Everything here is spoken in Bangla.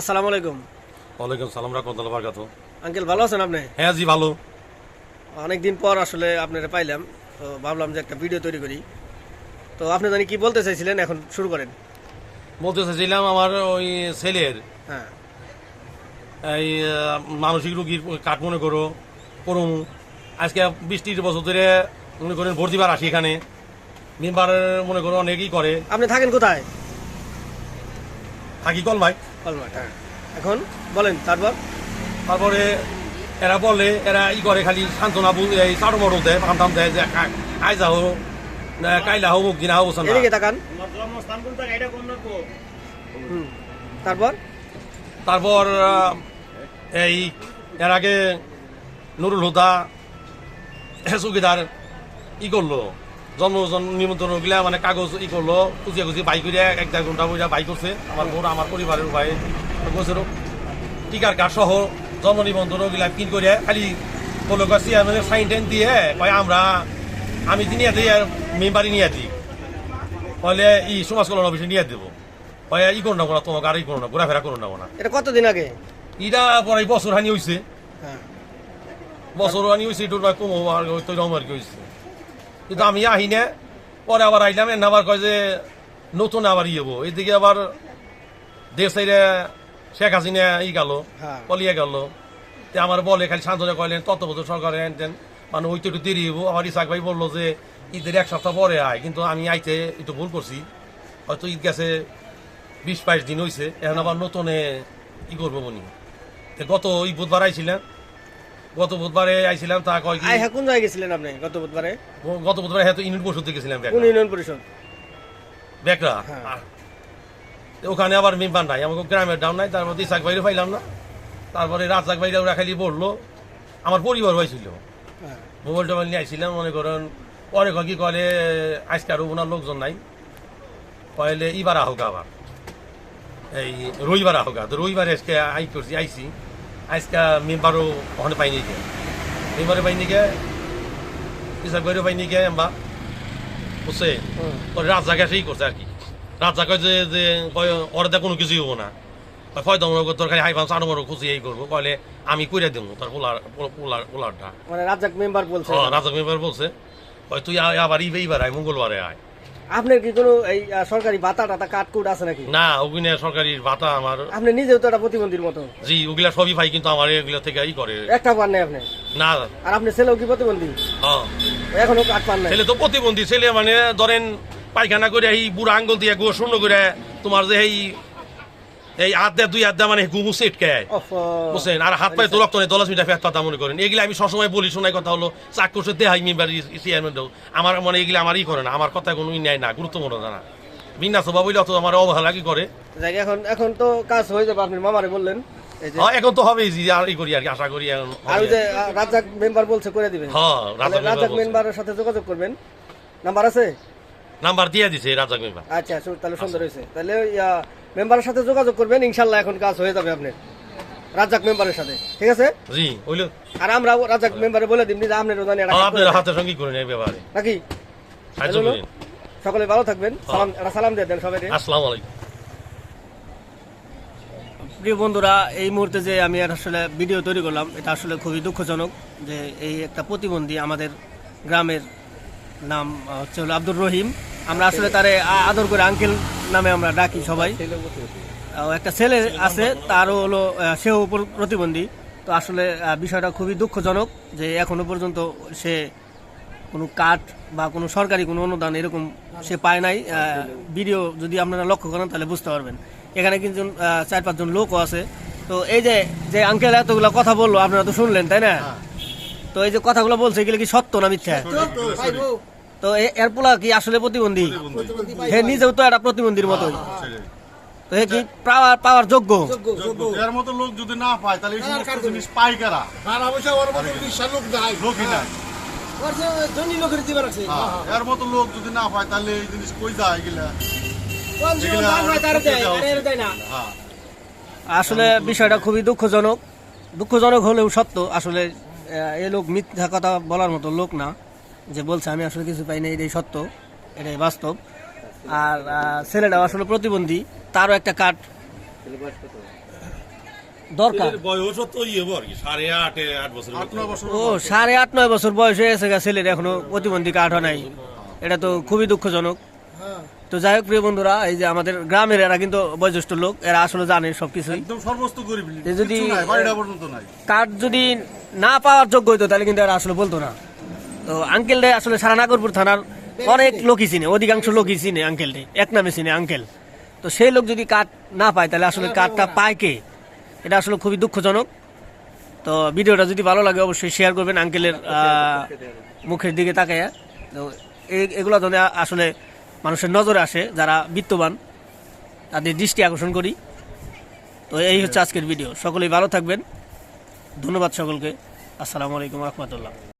আসসালামু আলাইকুম। ওয়ালাইকুম সালাম রহমতুল্লাহ বারকাত আঙ্কেল ভালো আছেন আপনি? হ্যাঁ জি ভালো। অনেকদিন পর আসলে আপনারা পাইলাম তো ভাবলাম যে একটা ভিডিও তৈরি করি। তো আপনি জানি কি বলতে চাইছিলেন এখন শুরু করেন। বলতে চাইছিলাম আমার ওই ছেলের হ্যাঁ। এই মানসিক রোগীর কাঠ মনে করো করুম। আজকে বিশ ত্রিশ বছর ধরে মনে করেন ভর্তি বার আসি এখানে। মেম্বার মনে করো অনেকেই করে। আপনি থাকেন কোথায়? থাকি কলমাই হ্যাঁ এখন বলেন তারপর? তারপরে এরা বলে এরা ই করে খালি সান্ত্বনা বুঝ এই চারো মরল দেয় ফাম টাম দেয় যে আইজা হো কাইলা হোক দিনা হোক না। এদিকে তাকান। তারপর? তারপর এই এর আগে নুরুল হুদা চৌকিদার ই করল। জন্ম জন্ম নিমন্ত্রণ গিলা মানে কাগজ ই করল কুচিয়া কুচি বাইক করে এক দেড় ঘণ্টা বইয়া বাইক করছে। আমার বোন আমার পরিবারের ভাই বছর টিকার কার্ড সহ জন্ম নিবন্ধন গিলা পিন করে খালি বলো চেয়ারম্যানে সাইন টাইন দিয়ে কয় আমরা আমি নিয়ে দিই আর মেম্বারই নিয়ে দিই। কইলে ই সমাজ কল্যাণ অফিসে নিয়ে দেবো। কয় ই করো না কোনো তোমাকে আর ই করো না ঘোরাফেরা করো না কোনো এটা কতদিন আগে? ইটা পরে বছর হানি হইছে। হ্যাঁ। বছর হানি হইছে একটু নয় কমো আর তৈরি কি হইছে। কিন্তু আমি আহি না পরে আবার আইলাম এনে আবার কয় যে নতুন আবার ইয়ে হব। এদিকে আবার দেশ সাইডে শেখ হাসিনা ই গেল হ্যাঁ। পলিয়ে গেল। তে আমার বলে খালি শান্তনা কইলেন তত বছর সরকার হেন মানে ওই তো একটু দেরি হব আমার ইসাক ভাই বলল যে ঈদের এক সপ্তাহ পরে আয় কিন্তু আমি আইতে একটু ভুল করছি। হয়তো ঈদ গেছে বিশ বাইশ দিন হয়েছে এখন আবার নতুনে ই করব তে গত ওই বুধবার আইছিলাম গত বুধবারে আইছিলাম তা কয় কি? আই হ্যাঁ কোন জায়গায় গেছিলেন আপনি গত বুধবারে? গত বুধবারে হয়তো ইউনিট বসুতে গেছিলাম কোন ইউনিয়ন পরিষদ? বেকরা হ্যাঁ। তো ওখানে আবার মেম্বার নাই আমাকে গ্রামের ডাউন নাই তারপর ইসাক বাইরে পাইলাম না। তারপরে রাজাক বাইরে ওরা খালি বলল আমার পরিবার হয়েছিল। হ্যাঁ। মোবাইল টোবাইল নিয়ে আইছিলাম মনে করেন পরে কয় কি কলে আজকে আর ওনার লোকজন নাই। কয়লে ইবার আহোক আবার। এই রবিবার আহোক তো রবিবারে আজকে আই করছি আইছি। আজকে মেম্বারও ওখানে পাইনি গে। মেম্বারে পাইনি গে ইসাক বাইরে পাইনি গে এম্বা। বুঝছে? হুম। পরে রাজা গেছেই করছে আর কি। রাজা কয় যে যে কয় ওর কোনো কিছুই হব না। ফয়দা মনে মরো খুশি এই করব। আমি কইরা দেবো তোর পোলার পোলার পোলারটা। মানে রাজ্জাক মেম্বার বলছে। হ্যাঁ রাজা মেম্বার বলছে। তুই আবার ইবে আয় মঙ্গলবারে আয়। আপনার কি কোনো এই সরকারি ভাতা টাতা কাটকুট আছে নাকি? না ওগুলো সরকারি ভাতা আমার। আপনি নিজেও তো একটা প্রতিবন্ধীর মতো। জি ওগুলা সবই ভাই কিন্তু আমার এগুলা থেকে ই করে। একটা পান নাই আপনি? না। আর আপনি ছেলেও কি প্রতিবন্ধী? হ্যাঁ। এখনও কাট পান নাই? ছেলে তো প্রতিবন্ধী। ছেলে মানে ধরেন পায়খানা করে এই বুড়া আঙ্গুল দিয়ে গো শূন্য করে তোমার যে এই এই হাত দেয় দুই হাত দেয় মানে গুমু সেটকে অফ। বুঝছেন? আর হাত পায়ে তো রক্ত নেই মিটার ফ্যাট মনে করেন। এগুলো আমি সবসময় বলি শোনাই কথা হলো চাক্ষুষে দেহাই মেম্বার চেয়ারম্যান আমার মানে এগুলো আমারই করে না আমার কথা কোনো নেয় না গুরুত্বপূর্ণ না। বিন্যাস বা বলে অত আমার অবহেলা কি করে? এখন এখন তো কাজ হয়ে যাবে আপনি মামারে বললেন। হ্যাঁ এখন তো হবেই জি আর ই করি আর কি আশা করি এখন আর ওই যে আহ, রাজ্জাক মেম্বার বলছে করে দিবেন। হ্যাঁ তাহলে রাজা রাজ্জাক মেম্বার মেম্বারের সাথে যোগাযোগ করবেন। নাম্বার আছে? নাম্বার দিয়ে দিছে রাজা মেম্বার আচ্ছা তাহলে সুন্দর হয়েছে। তাহলে মেম্বারের সাথে যোগাযোগ করবেন ইনশাল্লাহ এখন কাজ হয়ে যাবে আপনার। রাজ্জাক মেম্বারের সাথে ঠিক আছে? জি হইল আর আমরা রাজ্জাক মেম্বারে বলে দিন যে আপনার ওখানে একটা হ্যাঁ, করে আপনার। হাতের সঙ্গে করেন এই ব্যাপারে। নাকি? সকলে ভালো থাকবেন। সালাম একটা সালাম দিয়ে দেন সবাই আসসালামু আলাইকুম। প্রিয় বন্ধুরা এই মুহূর্তে যে আমি আর আসলে ভিডিও তৈরি করলাম এটা আসলে খুবই দুঃখজনক যে এই একটা প্রতিবন্ধী আমাদের গ্রামের নাম হচ্ছে হলো আব্দুর রহিম। আমরা আসলে তারে আদর করে আঙ্কেল নামে আমরা ডাকি সবাই। একটা ছেলে আছে তারও হলো সেও প্রতিবন্ধী। তো আসলে বিষয়টা খুবই দুঃখজনক যে এখনও পর্যন্ত সে কোনো কাঠ বা কোনো সরকারি কোনো অনুদান এরকম সে পায় নাই। ভিডিও যদি আপনারা লক্ষ্য করেন তাহলে বুঝতে পারবেন। এখানে কিন্তু চার পাঁচজন লোকও আছে। তো এই যে যে আঙ্কেল এতগুলো কথা বলল আপনারা তো শুনলেন তাই না? তো এই যে কথাগুলো বলছে এগুলো কি সত্য না মিথ্যা? তো এ- এর পোলা কি আসলে প্রতিবন্ধী? হে নিজেও তো একটা প্রতিবন্ধীর মতোই। তো হে কি পাওয়ার পাওয়ার যোগ্য? এর মতো লোক যদি না পায় তাহলে এই সমস্ত জিনিস পায় কারা? বছর ওর মতো বিশাল লোক লোকই নাই। ধনী লোকের দিবার আছে। হ্যাঁ, এর মতো লোক যদি না পায় তাহলে এই জিনিস কই যায় জীবন হয় হ্যাঁ। আসলে বিষয়টা খুবই দুঃখজনক। দুঃখজনক হলেও সত্য আসলে এ লোক মিথ্যা কথা বলার মতো লোক না। যে বলছে আমি আসলে কিছু পাই না এটাই সত্য এটাই বাস্তব। আর আহ, ছেলেটাও আসলে প্রতিবন্ধী তারও একটা কার্ড দরকার। বয়স তো ইয়ে সাড়ে আট আট বছর নয় বছর ও সাড়ে আট নয় বছর বয়স হয়ে গেছে ছেলের এখনও প্রতিবন্ধী কার্ড হয় নাই। এটা তো খুবই দুঃখজনক। হ্যাঁ। তো যাই হোক প্রিয় বন্ধুরা এই যে আমাদের গ্রামের এরা কিন্তু বয়োজ্যেষ্ঠ লোক এরা আসলে জানে যদি- কার্ড যদি না পাওয়ার যোগ্য হইতো তাহলে কিন্তু এরা আসলে বলতো না। তো আঙ্কেল রে আসলে সারা নাগরপুর থানার অনেক লোকই চিনে অধিকাংশ লোকই চিনে আঙ্কেল রে। এক নামে চিনে আঙ্কেল তো সেই লোক যদি কার্ড না পায় তাহলে আসলে কার্ডটা পায় কে? এটা আসলে খুবই দুঃখজনক। তো ভিডিওটা যদি ভালো লাগে অবশ্যই শেয়ার করবেন আঙ্কেলের মুখের দিকে তাকায় তো এই- এগুলো যেন আসলে মানুষের নজরে আসে যারা বিত্তবান তাদের দৃষ্টি আকর্ষণ করি। তো এই হচ্ছে আজকের ভিডিও সকলেই ভালো থাকবেন। ধন্যবাদ সকলকে। আসসালামু আলাইকুম রহমতুল্লাহ।